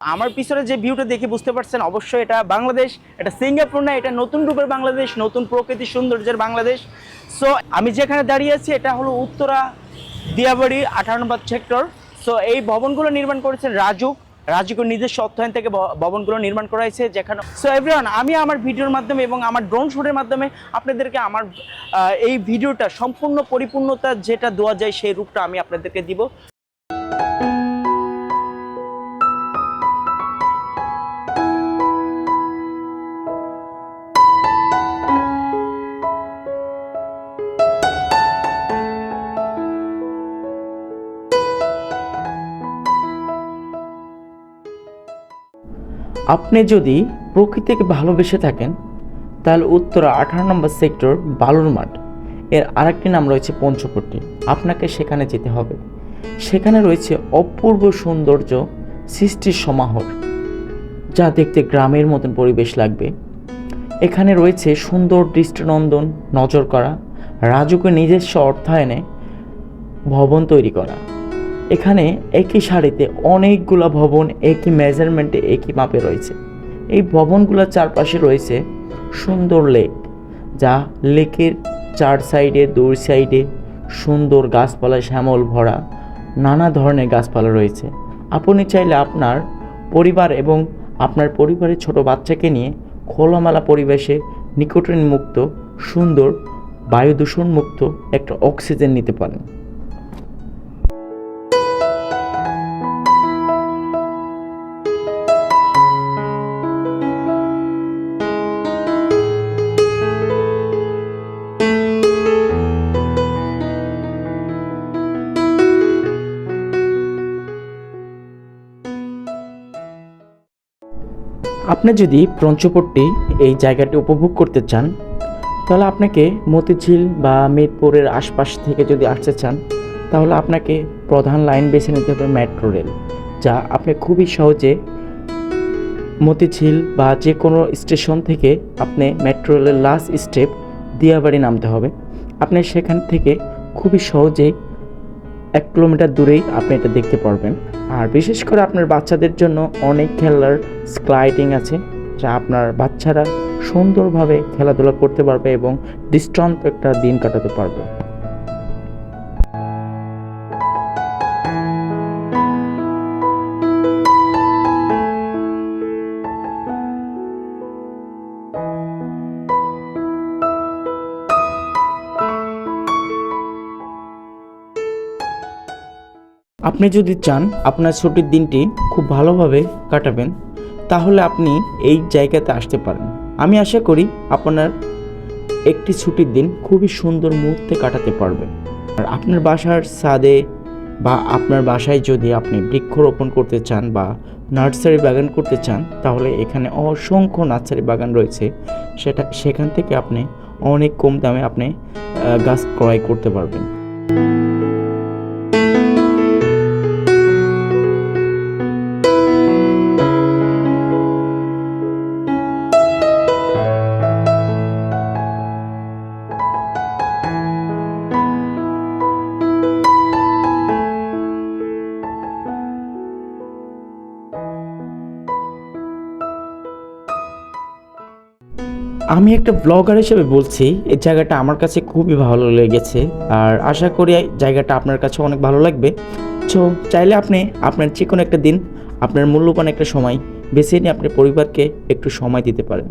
আমার পিছনে যে ভিউটা দেখে বুঝতে পারছেন, অবশ্যই এটা বাংলাদেশ, এটা সিঙ্গাপুর না, এটা নতুন রূপের বাংলাদেশ, নতুন প্রকৃতি সৌন্দর্যের বাংলাদেশ। সো আমি যেখানে দাঁড়িয়ে আছি, এটা হলো উত্তরা দিয়াবাড়ি আঠারো নম্বর সেক্টর সো এই ভবনগুলো নির্মাণ করেছেন রাজুক রাজুকের নিজস্ব অর্থায়ন থেকে ভবনগুলো নির্মাণ করা হয়েছে, যেখানে সো এভরিওয়ান আমি আমার ভিডিওর মাধ্যমে এবং আমার ড্রোন শুটের মাধ্যমে আপনাদেরকে আমার এই ভিডিওটা সম্পূর্ণ পরিপূর্ণতা যেটা দেওয়া যায় সেই রূপটা আমি আপনাদেরকে দিব। আপনি যদি প্রকৃতিকে ভালোবেসে থাকেন, তাহলে উত্তরা আঠারো নম্বর সেক্টর বালুর মাঠ, এর আরেকটি নাম রয়েছে পঞ্চপট্টি। আপনাকে সেখানে যেতে হবে। সেখানে রয়েছে অপূর্ব সৌন্দর্য সৃষ্টির সমাহর, যা দেখতে গ্রামের মতন পরিবেশ লাগবে। এখানে রয়েছে সুন্দর দৃষ্টিনন্দন, নজর করা, রাজুকে নিজস্ব অর্থায়নে ভবন তৈরি করা। এখানে একই সারিতে অনেকগুলো ভবন, একই মেজারমেন্টে একই মাপে রয়েছে। এই ভবনগুলোর চারপাশে রয়েছে সুন্দর লেক যা লেকের চার সাইডে দুই সাইডে সুন্দর গাছপালা শ্যামল ভরা, নানা ধরনের গাছপালা রয়েছে। আপনি চাইলে আপনার পরিবার এবং আপনার পরিবারের ছোট বাচ্চাকে নিয়ে খোলামেলা পরিবেশে নিকোটিন মুক্ত, সুন্দর বায়ু দূষণ মুক্ত একটা অক্সিজেন নিতে পারেন। আপনি যদি পঞ্চপট্টি এই জায়গাটি উপভোগ করতে চান, তাহলে আপনাকে মতিঝিল বা মিরপুরের আশপাশ থেকে যদি আসতে চান, তাহলে আপনাকে প্রধান লাইন বেছে নিতে হবে মেট্রো রেল, যা আপনি খুবই সহজে মতিঝিল বা যে কোনো স্টেশন থেকে আপনি মেট্রো রেলের লাস্ট স্টেপ দিয়াবাড়ি নামতে হবে। আপনি সেখান থেকে খুবই সহজেই এক কিলোমিটার দূরেই আপনি এটা দেখতে পারবেন। আর বিশেষ করে আপনার বাচ্চাদের জন্য অনেক খেলার স্লাইডিং আছে, যা আপনার বাচ্চারা সুন্দরভাবে খেলাধুলা করতে পারবে এবং দৃষ্টান্ত একটা দিন কাটাতে পারবে। আপনি যদি চান আপনার ছুটির দিনটি খুব ভালোভাবে কাটাবেন, তাহলে আপনি এই জায়গাতে আসতে পারেন। আমি আশা করি আপনার একটি ছুটির দিন খুবই সুন্দর মুহূর্তে কাটাতে পারবেন। আর আপনার বাসার ছাদে বা আপনার বাসায় যদি আপনি বৃক্ষরোপণ করতে চান বা নার্সারি বাগান করতে চান, তাহলে এখানে অসংখ্য নার্সারি বাগান রয়েছে। সেটা, সেখান থেকে আপনি অনেক কম দামে আপনি গাছ ক্রয় করতে পারবেন। আমি একটা ব্লগার হিসেবে বলছি, এই জায়গাটা আমার কাছে খুবই ভালো লেগেছে আর আশা করি জায়গাটা আপনার কাছে অনেক ভালো লাগবে। তো চাইলে আপনি আপনার যে কোনো একটা দিন, আপনার মূল্যবান একটা সময় বেছে নিয়ে আপনার পরিবারকে একটু সময় দিতে পারেন।